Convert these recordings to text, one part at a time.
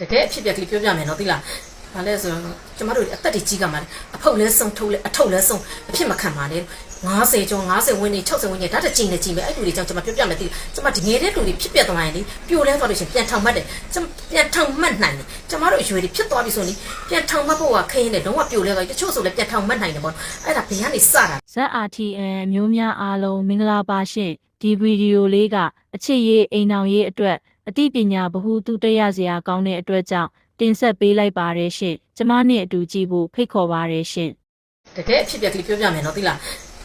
တကယ်အဖြစ်ပြက်ကလေးပြောပြမယ်နော်သိလားဘာလဲဆိုတော့ကျမတို့အသက်တွေကြီးကမှလည်းအဖုတ်လဲဆုံးထုတ်လဲအထုတ်လဲဆုံးအဖြစ်မခံပါနဲ့90ကျော်90ဝန်းနေ60ဝန်းနေဒါတကြိမ်နဲ့ကြိမ်ပဲအဲ့လူတွေကြောင့်ကျမပြောပြမယ်သိကျမဒီငယ်တဲ့လူတွေဖြစ်ပြသွားရင်လေပြိုလဲသွားလို့ရှင်ပြန်ထောင်မှတ်တယ်ကျမပြန်ထောင်မှတ်နိုင်တယ်ကျမတို့အရွယ်တွေဖြစ်သွားပြီဆိုရင်ပြန်ထောင်မှတ်ဖို့ကခရင်တယ်လုံးဝပြိုလဲသွားပြီတချို့ဆိုလည်းပြန်ထောင်မှတ်နိုင်တယ်ပေါ့အဲ့ဒါဘယ်ကနေစတာ ZRTN မျိုးများအားလုံးမင်္ဂလာပါရှင်ဒီဗီဒီယိုလေးကအချစ်ရေးအိမ်အောင်ရေးအတွက် အသိပညာဗဟုသုတရစရာကောင်းတဲ့အတွက်ကြောင့်တင်ဆက်ပေးလိုက်ပါရရှင်ကျမနဲ့အတူကြည့်ဖို့ဖိတ်ခေါ်ပါရရှင်တကယ်အဖြစ်ပြက်ကလေးပြောပြမယ်နော်သိလား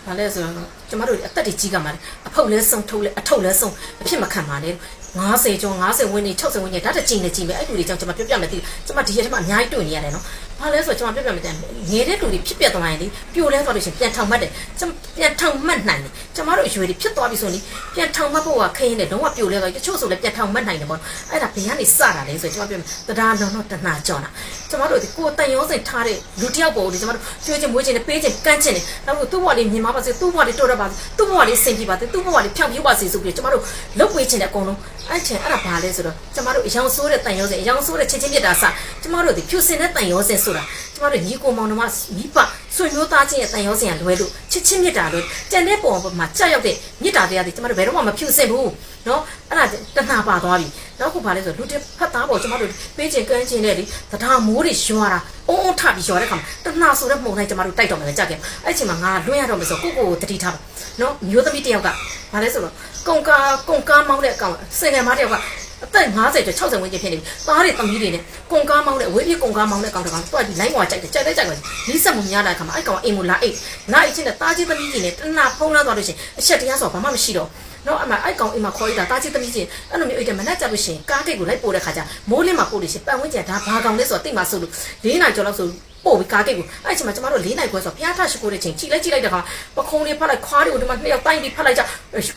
ဘာလဲဆိုတော့ ကျမတို့အသက်တွေကြီးကမှလည်းအဖုတ်လဲဆုံးထုတ်လဲအထုတ်လဲဆုံးအဖြစ်မခံပါနဲ့90ကျော်90ဝန်းနေ60ဝန်းနေဒါတကြိမ်နဲ့ကြိမ်ပဲအဲ့လူတွေကြောင့်ကျမပြောပြမယ်သိကျမဒီရက်ထဲမှာအများကြီးတွေ့နေရတယ်နော်ဘာလဲဆိုတော့ကျမပြောပြမယ်တဲ့ငယ်တဲ့လူတွေဖြစ်ပြသွားရင်လေပြိုလဲသွားလို့ရှင်ပြန်ထောင်မှတ်တယ်ကျမပြန်ထောင်မှတ်နိုင်တယ်ကျမတို့အရွယ်တွေဖြစ်သွားပြီဆိုရင်ပြန်ထောင်မှတ်ဖို့ကခရင်တယ်လုံးဝပြိုလဲသွားပြီတချို့ဆိုလည်းပြန်ထောင်မှတ်နိုင်တယ်ပေါ့အဲ့ဒါဘယ်ကနေစတာလဲဆိုတော့ကျမပြောမယ်တရားလုံးတော့တဏှာကြော်တာကျမတို့ဒီကိုယ်တန်ရောစင်ထားတဲ့လူတစ်ယောက်ပေါ်ကိုကျမတို့ကျွေးချင်မွေးချင်နဲ့ပေးချင်ကမ်းချင်တယ်နောက်သူ့ဘဝလေးမြင်ပါပါစေသူ့ဘဝလေးတော်ရပါစေသူ့ဘဝလေးစင်ပြပါစေသူ့ဘဝလေးဖြောင်ပြပါစေဆိုပြီးကျမတို့လုတ်ပေးချင်တဲ့အကုန်လုံးအဲ့ချင်အဲ့ဒါဘာလဲဆိုတော့ကျမတို့အယောင်ဆိုးတဲ့တန်ရောစင်အယောင်ဆိုးတဲ့ချစ်ချင်းမြတ်တာစကျမတို့ဒီဖြူစင်တဲ့တန်ရောစင်ဆိုတာကျမတို့ညီကိုမောင်နှမမိဘဆွေမျိုးသားချင်းရဲ့တန်ရောစင်ကလွဲလို့ချစ်ချင်းမြတ်တာလို့ကြံတဲ့ပုံပေါ်မှာကြောက်ရောက်တဲ့မြတ်တာတရားတွေကျမတို့ဘယ်တော့မှမဖြူစင်ဘူးနော်အဲ့ဒါတဏှာပါသွားပြီနောက်ခုဘာလဲဆိုလူတစ်ဖက်သားပေါ်ကျမတို့ပေးချင်ကမ်းချင်တဲ့လေသဒ္ဓါမိုးတွေရွာတာ အုံးအုံးထပြီးရွာတဲ့ခါမှာတဏှာဆိုတဲ့မှုန်တိုင်းကျမတို့တိုက်တော့မယ်ကြက်ခဲ့အဲ့ချိန်မှာငါလွှင့်ရတော့မယ်ဆိုကိုကိုကိုတတိထားပါနော်မျိုးသမီးတယောက်ကဘာလဲဆိုတော့ကုံကာကုံကာမောင်းတဲ့အကောင်စင်ငယ်မတယောက်က အသက်50ကျော်60ဝန်းကျင်ဖြစ်နေပြီ။သားတွေသမီးတွေနဲ့ကုံကားမောင်းတဲ့အဝေးပြေကုံကားမောင်းတဲ့ကောင်တကောင်တွက်ပြီးလိုင်းပေါ်ကြိုက်တယ်ကြိုက်တဲ့ကြိုက်တယ်နီးစက်မှုများတဲ့အခါမှာအဲ့ကောင်အိမ်မလာအိတ်လာအိတ်ချင်းနဲ့သားချင်းသမီးကြီးနဲ့တနဖုံးလာသွားလို့ရှိရင်အချက်တရားဆိုဘာမှမရှိတော့နော်အမအဲ့ကောင်အိမ်မှာခေါ်ရတာတာချစ်သမီးချင်းအဲ့လိုမျိုးအိတ်တယ်မနဲ့ကြလို့ရှိရင်ကားဂိတ်ကိုလိုက်ပို့တဲ့ခါကျမိုးလင်းမှာပို့လို့ရှိရင်ပတ်ဝန်းကျင်ဒါဘာကောင်လဲဆိုတော့တိတ်မှဆိုလို့၄နိုင်ကျော်လောက်ဆို ပို့ပြီးကားဂိတ်ကိုအဲ့ချိန်မှာကျမတို့၄နိုင်ခွဲဆိုဖျားထရှိခိုးတဲ့ချိန်ကြည့်လိုက်ကြည့်လိုက်တဲ့ခါပခုံးလေးဖတ်လိုက်ခွားတွေကိုဒီမှာနှစ်ယောက်တိုင်းပြီးဖတ်လိုက်ကြ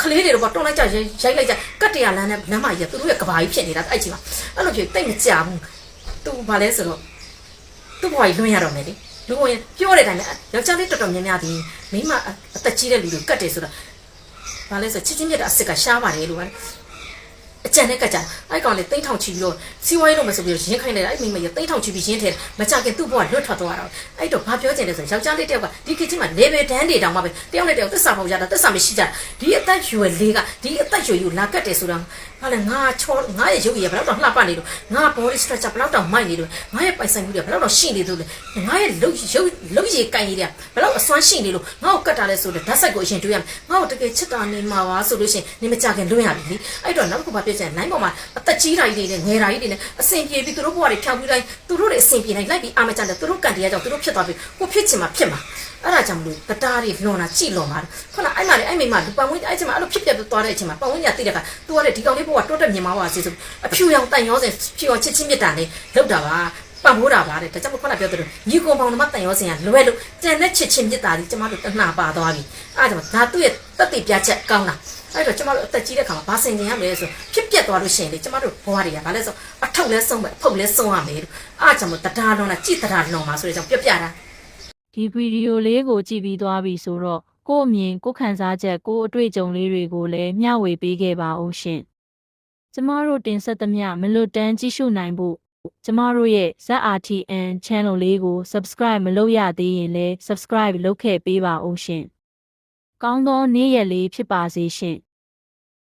ကလေးတွေတော့တွန်းလိုက်ကြရိုက်လိုက်ကြကတ်တရလမ်းနဲ့လမ်းမကြီးကသူတို့ရဲ့ကဘာကြီးဖြစ်နေတာအဲ့ချိန်မှာအဲ့လိုဖြစ်တိတ်မကြဘူးသူဘာလဲဆိုတော့သူ့ဘဝကြီးလွှင့်ရတော့မယ်လေလူဝင်ပြောတဲ့အတိုင်းယောက်ျားလေးတော်တော်များများဒီမိမအသက်ကြီးတဲ့လူတွေကတ်တယ်ဆိုတာဘာလဲဆိုချစ်ချင်းမြတ်တာအစ်စ်ကရှားပါတယ်လို့ အကြံနဲ့ကကြအဲ့ကောင်လေးတိတ်ထောင်ချီပြီးတော့စီဝိုင်းလို့မဆိုပြီးရင်းခိုင်းနေတာအဲ့မိမကြီးတိတ်ထောင်ချီပြီးရင်းထဲမကြခင်သူ့ဘဝလွတ်ထွက်သွားတော့အဲ့တော့ဘာပြောချင်လဲဆိုယောက်ျားလေးတယောက်ကဒီခေတ်ချင်းမှာ level တန်းတွေတောင်မှပဲတယောက်နဲ့တယောက်သစ္စာဖောက်ကြတာသစ္စာမရှိကြဒီအသက်ရွယ်လေးကဒီအသက်ရွယ်ယူလာကတ်တယ်ဆိုတာဘာလဲငါချောငါရဲ့ရုပ်ရည်ဘယ်တော့လှပနေလို့ငါ body structure ဘယ်တော့မိုက်နေလို့ငါရဲ့ပိုင်ဆိုင်မှုတွေဘယ်တော့ရှိနေလို့လဲငါရဲ့လုတ်ရုပ်လုတ်ရည်ကိုင်ရည်တွေဘယ်တော့အစွမ်းရှိနေလို့ငါ့ကိုကတ်တာလဲဆိုတော့ဓာတ်ဆိုင်ကိုအရင်တွေးရမယ်ငါ့ကိုတကယ်ချစ်တာနေမှာပါဆိုလို့ရှိရင်နေမကြခင်လွှင့်ရပြီလေအဲ့တော့နောက်တစ်ခုဘာပြောချင်လဲ line ပေါ်မှာအသက်ကြီးတာကြီးတွေနဲ့ငယ်တာကြီးတွေနဲ့အဆင်ပြေပြီးသူတို့ဘဝတွေဖြောင်းပြီးတိုင်းသူတို့တွေအဆင်ပြေနိုင်လိုက်ပြီးအာမချန်တယ်သူတို့ကန်တရားကြောင့်သူတို့ဖြစ်သွားပြီကိုဖြစ်ချင်မှာဖြစ်မှာအဲ့ဒါကြောင့်မလို့တရားတွေလွန်တာကြည်လွန်ပါခုနအဲ့မှာလေအဲ့မိမလူပန်ဝင်းအဲ့ချိန်မှာအဲ့လိုဖြစ်ပြသွားတဲ့အချိန်မှာပန်ဝင်းညာတိတဲ့ကသူကလေဒီကောင်လေးဘဝတိုးတက်မြင်မှာပါစေဆိုအဖြူရောင်တန်ရောစင်ဖြူရောင်ချစ်ချင်းမြတ်တာနဲ့လောက်တာပါပံ့ပိုးတာပါတဲ့ဒါကြောင့်ခုနပြောတဲ့ညီကွန်ပေါင်းမှာတန်ရောစင်ကလွယ်လို့ကြံတဲ့ချစ်ချင်းမြတ်တာကြီးကျမတို့တနှပါသွားပြီအဲ့ဒါကြောင့်ဒါသူ့ရဲ့တက်တိပြချက်ကောင်းတာအဲ့တော့ကျမတို့အသက်ကြီးတဲ့ခါမှာဘာဆင်ကျင်ရမလဲဆိုဖြစ်ပြက်သွားလို့ရှိရင်လေကျမတို့ဘဝတွေကဘာလဲဆိုအထောက်လဲဆုံးပဲအဖုတ်လဲဆုံးရမယ်လို့အားကြောင့်မို့တရားလွန်တာကြည်တရားလွန်ပါဆိုတဲ့ကြောင့်ပြပြတာဒီဗီဒီယိုလေးကိုကြည့်ပြီးသွားပြီဆိုတော့ကို့အမြင်ကို့ခံစားချက်ကို့အတွေ့အကြုံလေးတွေကိုလည်းမျှဝေပေးခဲ့ပါဦးရှင် ကျမတို့တင်ဆက်သမျှမလွတ်တမ်းကြည့်ရှုနိုင်ဖို့ကျမတို့ရဲ့ ZRTN channel လေးကို subscribe မလုပ်ရသေးရင်လည်း subscribe လုပ်ခဲ့ပေးပါဦးရှင်ကောင်းသောနေ့ရက်လေးဖြစ်ပါစေရှင်